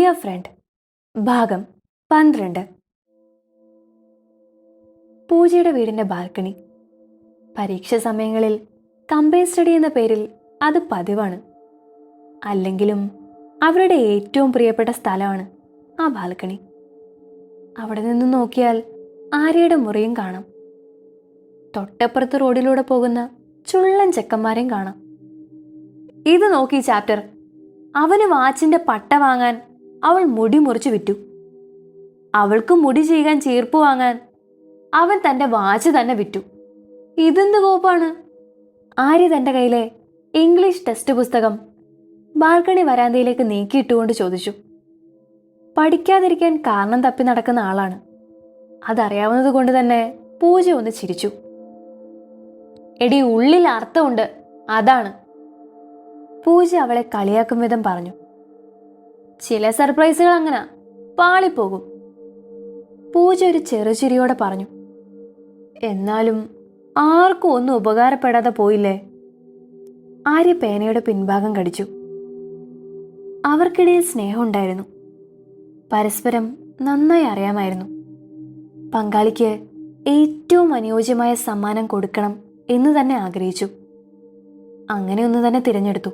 Dear friend ഭാഗം പന്ത്രണ്ട്. പൂജയുടെ വീടിന്റെ ബാൽക്കണി. പരീക്ഷ സമയങ്ങളിൽ കമ്പൈൻ സ്റ്റഡി എന്ന പേരിൽ അത് പതിവാണ്. അല്ലെങ്കിലും അവരുടെ ഏറ്റവും പ്രിയപ്പെട്ട സ്ഥലമാണ് ആ ബാൽക്കണി. അവിടെ നിന്ന് നോക്കിയാൽ ആര്യയുടെ മുറിയും കാണാം. തൊട്ടപ്പുറത്ത് റോഡിലൂടെ പോകുന്ന ചുള്ളൻ ചെക്കന്മാരെയും കാണാം. ഇത് നോക്കി ചാപ്റ്റർ അവന് വാച്ചിന്റെ പട്ട വാങ്ങാൻ അവൾ മുടി മുറിച്ചു വിറ്റു. അവൾക്ക് മുടി ചെയ്യാൻ ചീർപ്പ് വാങ്ങാൻ അവൻ തന്റെ വാച്ച് തന്നെ വിറ്റു. ഇതെന്ത് കോപ്പാണ്? ആര്യ തന്റെ കയ്യിലെ ഇംഗ്ലീഷ് ടെസ്റ്റ് പുസ്തകം ബാൽക്കണി വരാന്തയിലേക്ക് നീക്കിയിട്ടുകൊണ്ട് ചോദിച്ചു. പഠിക്കാതിരിക്കാൻ കാരണം തപ്പി നടക്കുന്ന ആളാണ്. അതറിയാവുന്നത് കൊണ്ട് തന്നെ പൂജ ഒന്ന് ചിരിച്ചു. എടി ഉള്ളിൽ അർത്ഥമുണ്ട്. അതാണ്. പൂജ അവളെ കളിയാക്കും വിധം പറഞ്ഞു. ചില സർപ്രൈസുകൾ അങ്ങനെ. പാളിപ്പോകും. പൂജ ഒരു ചെറുചിരിയോടെ പറഞ്ഞു. എന്നാലും ആർക്കും ഒന്നും ഉപകാരപ്പെടാതെ പോയില്ലേ? ആര്യ പേനയുടെ പിൻഭാഗം കടിച്ചു. അവർക്കിടയിൽ സ്നേഹമുണ്ടായിരുന്നു പരസ്പരം നന്നായി അറിയാമായിരുന്നു. പങ്കാളിക്ക് ഏറ്റവും അനുയോജ്യമായ സമ്മാനം കൊടുക്കണം എന്ന് തന്നെ ആഗ്രഹിച്ചു. അങ്ങനെ ഒന്ന് തന്നെ തിരഞ്ഞെടുത്തു.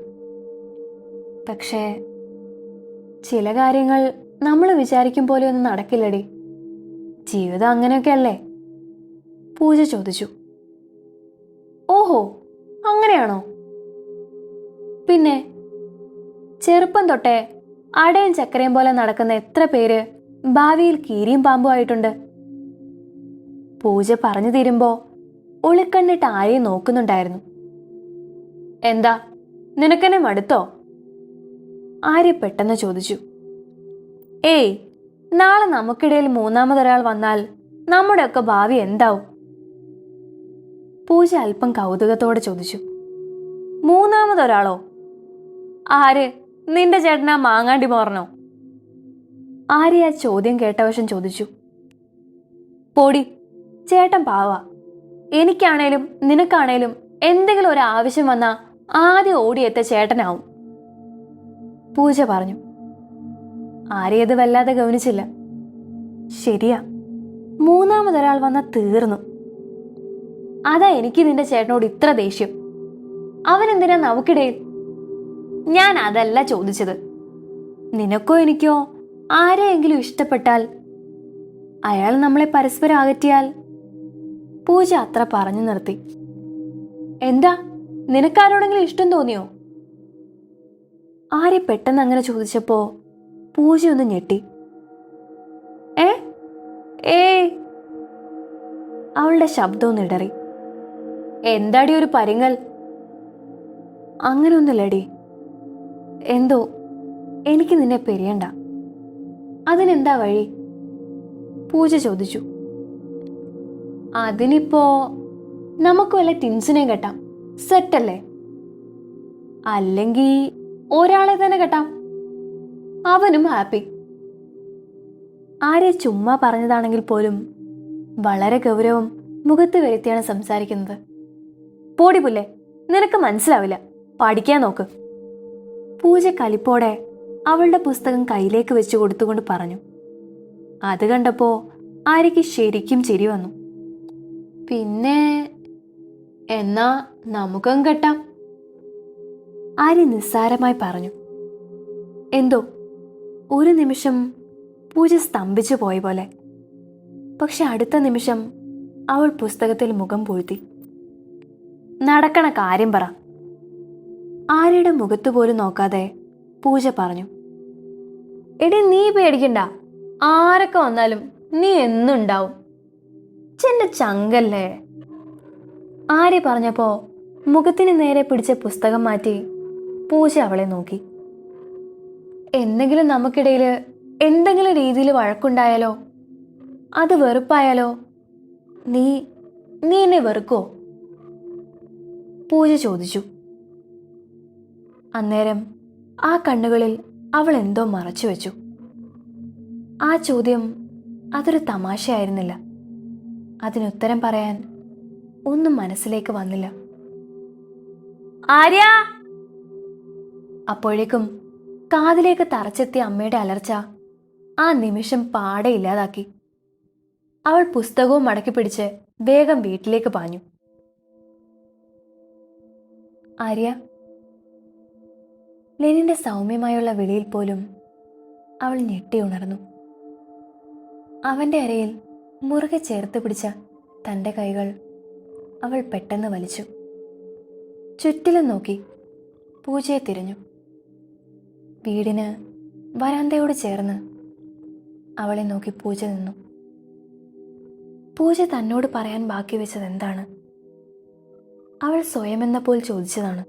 പക്ഷേ ചില കാര്യങ്ങൾ നമ്മൾ വിചാരിക്കും പോലെ ഒന്നും നടക്കില്ലടി. ജീവിതം അങ്ങനെയൊക്കെ അല്ലേ പൂജ ചോദിച്ചു. ഓഹോ അങ്ങനെയാണോ? പിന്നെ ചെറുപ്പം തൊട്ടേ അടയും ചക്കരയും പോലെ നടക്കുന്ന എത്ര പേര് ഭാവിയിൽ കീരിയും പാമ്പും ആയിട്ടുണ്ട്. പൂജ പറഞ്ഞു തീരുമ്പോ ഒളിക്കണ്ണിട്ട് ആരെയും നോക്കുന്നുണ്ടായിരുന്നു. എന്താ നിനക്കെന്നെ മടുത്തോ? ആര്യ പെട്ടെന്ന് ചോദിച്ചു? ഏയ് നാളെ നമുക്കിടയിൽ മൂന്നാമതൊരാൾ വന്നാൽ നമ്മുടെയൊക്കെ ഭാവി എന്താവും? പൂജ അല്പം കൗതുകത്തോടെ ചോദിച്ചു. മൂന്നാമതൊരാളോ? ആര്? നിന്റെ ചേട്ടനാ മാങ്ങാണ്ടി മോർണോ ആര്യ ആ ചോദ്യം കേട്ടവശം ചോദിച്ചു. പോടി ചേട്ടൻ പാവ. എനിക്കാണേലും നിനക്കാണേലും എന്തെങ്കിലും ഒരു ആവശ്യം വന്നാ ആദ്യം ഓടിയെത്ത ചേട്ടനാവും. പൂജ പറഞ്ഞു. ആരെയത് വല്ലാതെ ഗൗനിച്ചില്ല. ശരിയാ. മൂന്നാമതൊരാൾ വന്ന തീർന്നു. അതാ എനിക്ക് നിന്റെ ചേട്ടനോട് ഇത്ര ദേഷ്യം. അവനെന്തിനാ നമുക്കിടയിൽ? ഞാൻ അതല്ല ചോദിച്ചത്. നിനക്കോ എനിക്കോ ആരെയെങ്കിലും ഇഷ്ടപ്പെട്ടാൽ? അയാൾ നമ്മളെ പരസ്പരം അകറ്റിയാൽ? പൂജ അത്ര പറഞ്ഞു നിർത്തി. എന്താ? നിനക്കാരോടെങ്കിലും ഇഷ്ടം തോന്നിയോ? ആരെ പെട്ടെന്ന് അങ്ങനെ ചോദിച്ചപ്പോ പൂജ ഒന്ന് ഞെട്ടി. ഏ? ഏ? അവളുടെ ശബ്ദം ഇടറി. എന്താടി ഒരു പരിങ്ങൽ? അങ്ങനെയൊന്നുമില്ലടി എന്തോ? എനിക്ക് നിന്നെ പെരിയണ്ട. അതിനെന്താ വഴി? പൂജ ചോദിച്ചു. അതിനിപ്പോ നമുക്ക് വല്ല ടിൻസിനെയും കെട്ടാം. സെറ്റല്ലേ? അല്ലെങ്കിൽ ഒരാളെ തന്നെ കെട്ടാം. അവനും ഹാപ്പി. ആരെ ചുമ്മാ പറഞ്ഞതാണെങ്കിൽ പോലും വളരെ ഗൗരവം മുഖത്ത് വരുത്തിയാണ് സംസാരിക്കുന്നത്. പോടി പുല്ലേ നിനക്ക് മനസ്സിലാവില്ല. പഠിക്കാൻ നോക്ക്. പൂജ കലിപ്പോടെ അവളുടെ പുസ്തകം കയ്യിലേക്ക് വെച്ച് കൊടുത്തുകൊണ്ട് പറഞ്ഞു. അത് കണ്ടപ്പോ ആര്യയ്ക്ക് ശരിക്കും ചിരി വന്നു. പിന്നെ എന്നാ നമുക്കും കെട്ടാം. ആര്യ നിസ്സാരമായി പറഞ്ഞു എന്തോ ഒരു നിമിഷം പൂജ സ്തംഭിച്ചു പോയ പോലെ. പക്ഷെ അടുത്ത നിമിഷം അവൾ പുസ്തകത്തിൽ മുഖം പൂഴ്ത്തി. നടക്കണ കാര്യം പറ. ആര്യയുടെ മുഖത്ത് പോലും നോക്കാതെ പൂജ പറഞ്ഞു എടി നീ പേടിക്കണ്ട ആരൊക്കെ വന്നാലും നീ എന്നുണ്ടാവും. ചെന്റെ ചങ്കല്ലേ? ആര്യ പറഞ്ഞപ്പോ മുഖത്തിന് നേരെ പിടിച്ച പുസ്തകം മാറ്റി പൂജ അവളെ നോക്കി. എന്തെങ്കിലും നമുക്കിടയിൽ എന്തെങ്കിലും രീതിയിൽ വഴക്കുണ്ടായാലോ? അത് വെറുപ്പായാലോ? നീ നീ എന്നെ വെറുക്കോ പൂജ ചോദിച്ചു. അന്നേരം ആ കണ്ണുകളിൽ അവൾ എന്തോ മറച്ചു വെച്ചു. ആ ചോദ്യം അതൊരു തമാശയായിരുന്നില്ല. അതിനുത്തരം പറയാൻ ഒന്നും മനസ്സിലേക്ക് വന്നില്ല. ആര്യ അപ്പോഴേക്കും കാതിലേക്ക് തറച്ചെത്തിയ അമ്മയുടെ അലർച്ച ആ നിമിഷം പാടെ ഇല്ലാതാക്കി. അവൾ പുസ്തകവും മടക്കി പിടിച്ച് വേഗം വീട്ടിലേക്ക് പാഞ്ഞു. ആര്യ ലെനിന്റെ സൗമ്യമായുള്ള വിളിയിൽ പോലും അവൾ ഞെട്ടി ഉണർന്നു. അവന്റെ അരയിൽ മുറുകെ ചേർത്ത് പിടിച്ച തന്റെ കൈകൾ അവൾ പെട്ടെന്ന് വലിച്ചു. ചുറ്റിലും നോക്കി പൂജയെ തിരഞ്ഞു. വീടിന് വരാന്തയോട് ചേർന്ന് അവളെ നോക്കി പൂജ നിന്നു. പൂജ തന്നോട് പറയാൻ ബാക്കി വെച്ചത് എന്താണ്? അവൾ സ്വയമെന്ന പോൽ ചോദിച്ചതാണ്.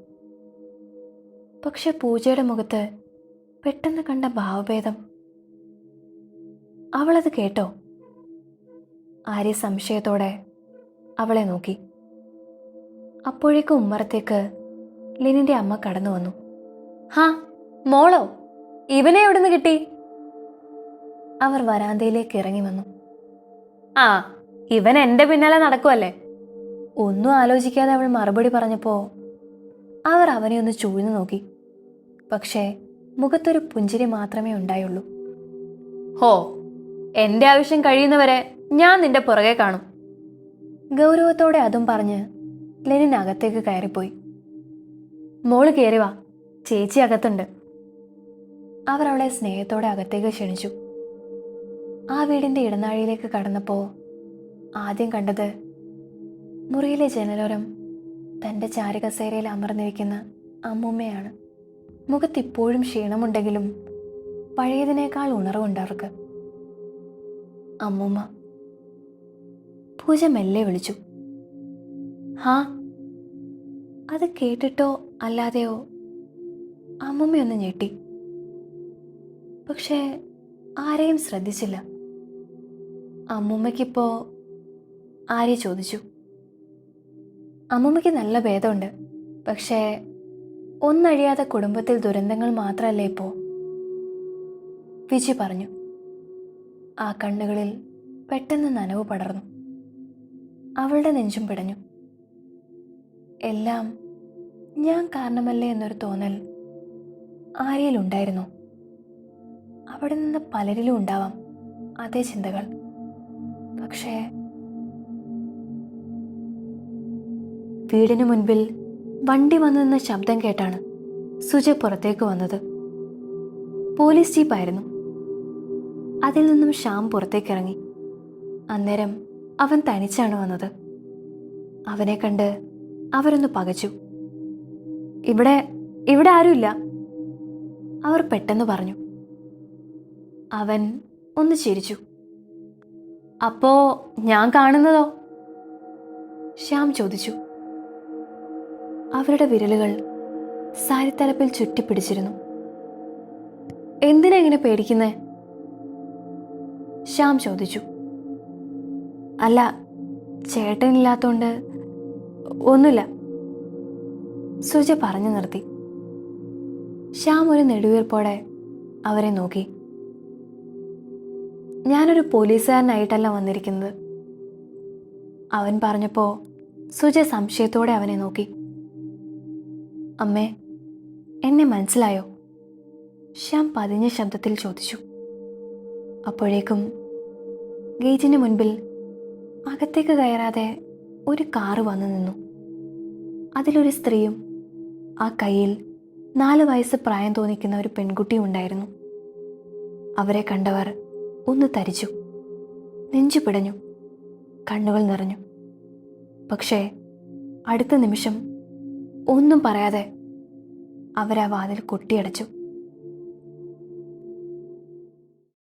പക്ഷെ പൂജയുടെ മുഖത്ത് പെട്ടെന്ന് കണ്ട ഭാവഭേദം. അവളത് കേട്ടോ? ആര്യ സംശയത്തോടെ അവളെ നോക്കി. അപ്പോഴേക്കും ഉമ്മറത്തേക്ക് ലിനിന്റെ അമ്മ കടന്നു വന്നു. ഹാ മോളോ ഇവനെ എവിടുന്ന് കിട്ടി? അവർ വരാന്തയിലേക്ക് ഇറങ്ങി വന്നു. ആ ഇവൻ എന്റെ പിന്നാലെ നടക്കുമല്ലേ ഒന്നും ആലോചിക്കാതെ അവൾ മറുപടി പറഞ്ഞപ്പോ അവർ അവനെ ഒന്ന് ചൂഴ്ന്നു നോക്കി. പക്ഷേ മുഖത്തൊരു പുഞ്ചിരി മാത്രമേ ഉണ്ടായുള്ളൂ. ഹോ എന്റെ ആവശ്യം കഴിയുന്നവരെ ഞാൻ നിന്റെ പുറകെ കാണും. ഗൗരവത്തോടെ അതും പറഞ്ഞ് ലെനിൻ അകത്തേക്ക് കയറിപ്പോയി. മോൾ കയറി വാ ചേച്ചി അകത്തുണ്ട്. അവർ അവളെ സ്നേഹത്തോടെ അകത്തേക്ക് ക്ഷണിച്ചു. ആ വീടിന്റെ ഇടനാഴിയിലേക്ക് കടന്നപ്പോൾ ആദ്യം കണ്ടത് മുറിയിലെ ജനലോരം തന്റെ ചാരകസേരയിൽ അമർന്നിരിക്കുന്ന അമ്മൂമ്മയാണ്. മുഖത്തിപ്പോഴും ക്ഷീണമുണ്ടെങ്കിലും പഴയതിനേക്കാൾ ഉണർവുണ്ട് അവർക്ക്. അമ്മൂമ്മ പൂജ മെല്ലെ വിളിച്ചു. ഹാ അത് കേട്ടിട്ടോ അല്ലാതെയോ? അമ്മൂമ്മയൊന്ന് ഞെട്ടി. പക്ഷേ ആരെയും ശ്രദ്ധിച്ചില്ല. അമ്മൂമ്മയ്ക്കിപ്പോ ആര്യ ചോദിച്ചു. അമ്മൂമ്മയ്ക്ക് നല്ല ഭേദമുണ്ട്. പക്ഷേ ഒന്നഴിയാതെ കുടുംബത്തിൽ ദുരന്തങ്ങൾ മാത്രമല്ലേ ഇപ്പോ? വിജി പറഞ്ഞു. ആ കണ്ണുകളിൽ പെട്ടെന്ന് നനവ് പടർന്നു. അവളുടെ നെഞ്ചും പിടഞ്ഞു. എല്ലാം ഞാൻ കാരണമല്ലേ എന്നൊരു തോന്നൽ ആര്യയിലുണ്ടായിരുന്നു. അവിടെ നിന്ന് പലരിലും ഉണ്ടാവാം. അതേ ചിന്തകൾ. പക്ഷേ വീടിന് മുൻപിൽ വണ്ടി വന്നു നിന്ന ശബ്ദം കേട്ടാണ് സുജ പുറത്തേക്ക് വന്നത്. പോലീസ് ജീപ്പായിരുന്നു അതിൽ നിന്നും ശ്യാം പുറത്തേക്കിറങ്ങി അന്നേരം അവൻ തനിച്ചാണ് വന്നത്. അവനെ കണ്ട് അവരൊന്ന് പകച്ചു. ഇവിടെ ഇവിടെ ആരുമില്ല അവർ പെട്ടെന്ന് പറഞ്ഞു. അവൻ ഒന്ന് ചിരിച്ചു. അപ്പോ ഞാൻ കാണുന്നതോ? ശ്യാം ചോദിച്ചു. അവരുടെ വിരലുകൾ സാരിത്തലപ്പിൽ ചുറ്റിപ്പിടിച്ചിരുന്നു. എന്തിനാ ഇങ്ങനെ പേടിക്കുന്നേ? ശ്യാം ചോദിച്ചു. അല്ല ചേട്ടനില്ലാത്തോണ്ട് ഒന്നുമില്ല. സുജ പറഞ്ഞു നിർത്തി. ശ്യാം ഒരു നെടുവീർപ്പോടെ അവരെ നോക്കി. ഞാനൊരു പോലീസുകാരനായിട്ടല്ല വന്നിരിക്കുന്നത്. അവൻ പറഞ്ഞപ്പോൾ സുജ സംശയത്തോടെ അവനെ നോക്കി. അമ്മേ എന്നെ മനസ്സിലായോ? ശ്യാം പതിഞ്ഞ ശബ്ദത്തിൽ ചോദിച്ചു. അപ്പോഴേക്കും ഗേജിന് മുൻപിൽ അകത്തേക്ക് കയറാതെ ഒരു കാറ് വന്നു നിന്നു. അതിലൊരു സ്ത്രീയും ആ കയ്യിൽ നാല് വയസ്സ് പ്രായം തോന്നിക്കുന്ന ഒരു പെൺകുട്ടിയും ഉണ്ടായിരുന്നു. അവരെ കണ്ടവർ ഒന്ന് തരിച്ചു. നെഞ്ചു പിടഞ്ഞു. കണ്ണുകൾ നിറഞ്ഞു. പക്ഷേ അടുത്ത നിമിഷം ഒന്നും പറയാതെ അവരാ വാതിൽ കൊട്ടിയടച്ചു.